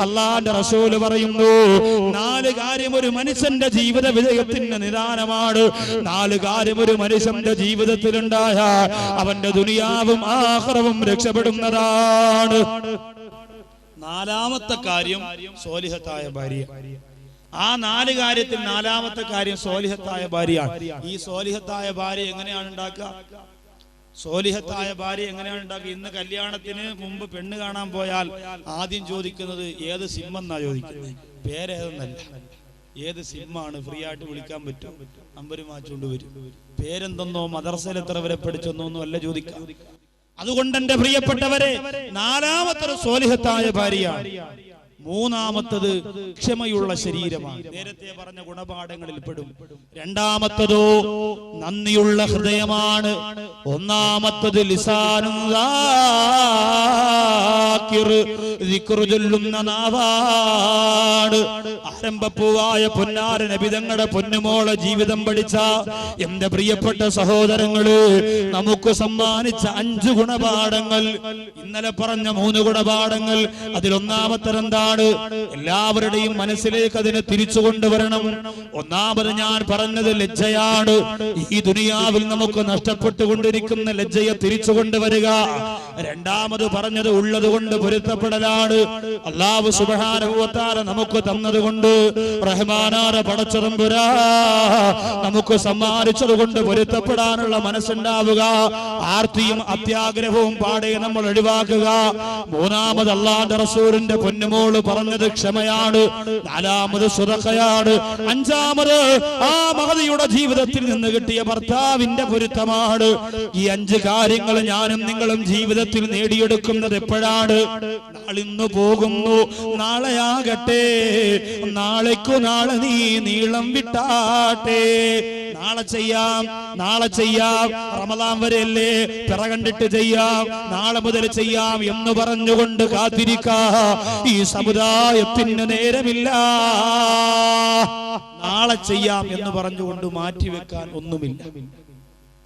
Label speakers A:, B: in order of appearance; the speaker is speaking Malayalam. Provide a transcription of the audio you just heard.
A: അള്ളാന്റെ റസൂൽ പറയുന്നു നാല് കാര്യം ഒരു മനുഷ്യന്റെ ജീവിത വിജയത്തിന്റെ നിദാനമാണ്. നാല് കാര്യം ഒരു മനുഷ്യന്റെ ജീവിതത്തിൽ ഉണ്ടായ അവന്റെ ദുനിയാവും ആഹ്റവും രക്ഷപ്പെടുന്നതാണ്. നാലാമത്തെ കാര്യം സോലിഹത്തായ ഭാര്യ. ആ നാല് കാര്യത്തിൽ നാലാമത്തെ കാര്യം സോലിഹത്തായ ഭാര്യയാണ്. ഈ സോലിഹത്തായ ഭാര്യ എങ്ങനെയാണ് ഉണ്ടാക്കുക? സോലിഹത്തായ ഭാര്യ എങ്ങനെയാണ് ഉണ്ടാക്കുക ഇന്ന് കല്യാണത്തിന് മുമ്പ് പെണ്ണ് കാണാൻ പോയാൽ ആദ്യം ചോദിക്കുന്നത് ഏത് സിം എന്നാ ചോദിക്കുന്നത്? പേരേതെന്നല്ല. ഏത് സിമ്മാണ് ഫ്രീ ആയിട്ട് വിളിക്കാൻ പറ്റും നമ്പര് മാച്ചുകൊണ്ട് വരും. പേരെന്തെന്നോ മദർസയിൽ എത്ര വരെ പഠിച്ചെന്നോ ഒന്നും അല്ല ചോദിക്കാം അതുകൊണ്ട് എന്റെ പ്രിയപ്പെട്ടവരെ നാലാമത്തെ സോലിഹത്തായ ഭാര്യയാണ് മൂന്നാമത്തത് ക്ഷമയുള്ള ശരീരമാണ്. നേരത്തെ പറഞ്ഞ ഗുണപാഠങ്ങളിൽ പെടും. രണ്ടാമത്തതോ നന്ദിയുള്ള ഹൃദയമാണ്. ഒന്നാമത്തത് ലിസാനും ദിക്റ് ചൊല്ലുന്ന നാവാട്. ആരംഭപ്പൂവായ പൊന്നാര നബിതങ്ങളുടെ പൊന്നുമോളെ ജീവിതം പഠിച്ച എന്റെ പ്രിയപ്പെട്ട സഹോദരങ്ങൾ നമുക്ക് സമ്മാനിച്ച അഞ്ച് ഗുണപാഠങ്ങൾ ഇന്നലെ പറഞ്ഞ മൂന്ന് ഗുണപാഠങ്ങൾ അതിലൊന്നാമത്തെ എന്താണ് എല്ലാവരുടെയും മനസ്സിലേക്ക് അതിനെ തിരിച്ചു കൊണ്ടുവരണം. ഒന്നാമത് ഞാൻ പറഞ്ഞത് ലജ്ജയാണ്. ഈ ദുനിയാവിൽ നമുക്ക് നഷ്ടപ്പെട്ടുകൊണ്ടിരിക്കുന്ന ലജ്ജയെ തിരിച്ചു കൊണ്ടുവരിക. രണ്ടാമത് പറഞ്ഞത് ഉള്ളത് കൊണ്ട് പൊരുത്തപ്പെടലാണ് അള്ളാഹു സുബാനുഭവത്താല നമുക്ക് തന്നതുകൊണ്ട് റഹ്മാനാര പടച്ചതമ്പുരാ നമുക്ക് സമ്മാനിച്ചത് കൊണ്ട് പൊരുത്തപ്പെടാനുള്ള മനസ്സുണ്ടാവുക. ആർത്തിയും അത്യാഗ്രഹവും പാടെ നമ്മൾ ഒഴിവാക്കുക. മൂന്നാമത് അള്ളാന്റെ റസൂലിന്റെ പൊന്നുമോൾ പറഞ്ഞത് ക്ഷമയാണ്. നാലാമത് സുതക്കയാണ് അഞ്ചാമത് ആ മഹതിയുടെ ജീവിതത്തിൽ നിന്ന് കിട്ടിയ ഭർത്താവിന്റെ പൊരുത്തമാണ്. ഈ അഞ്ച് കാര്യങ്ങൾ ഞാനും നിങ്ങളും ജീവിതത്തിൽ നേടിയെടുക്കുന്നത് എപ്പോഴാണ്? നാളിന്ന് പോകുന്നു. നാളെയാകട്ടെ. നാളേക്കു നാളെ നീ നീളം വിട്ടാട്ടെ. നാളെ ചെയ്യാം നാളെ ചെയ്യാം. റമദാൻ വരെയല്ലേ? പിറ കണ്ടിട്ട് ചെയ്യാം. നാളെ മുതൽ ചെയ്യാം എന്ന് പറഞ്ഞുകൊണ്ട് കാത്തിരിക്കാ. ഈ സമുദായത്തിന് നേരമില്ല. നാളെ ചെയ്യാം എന്ന് പറഞ്ഞുകൊണ്ട് മാറ്റിവെക്കാൻ ഒന്നുമില്ല.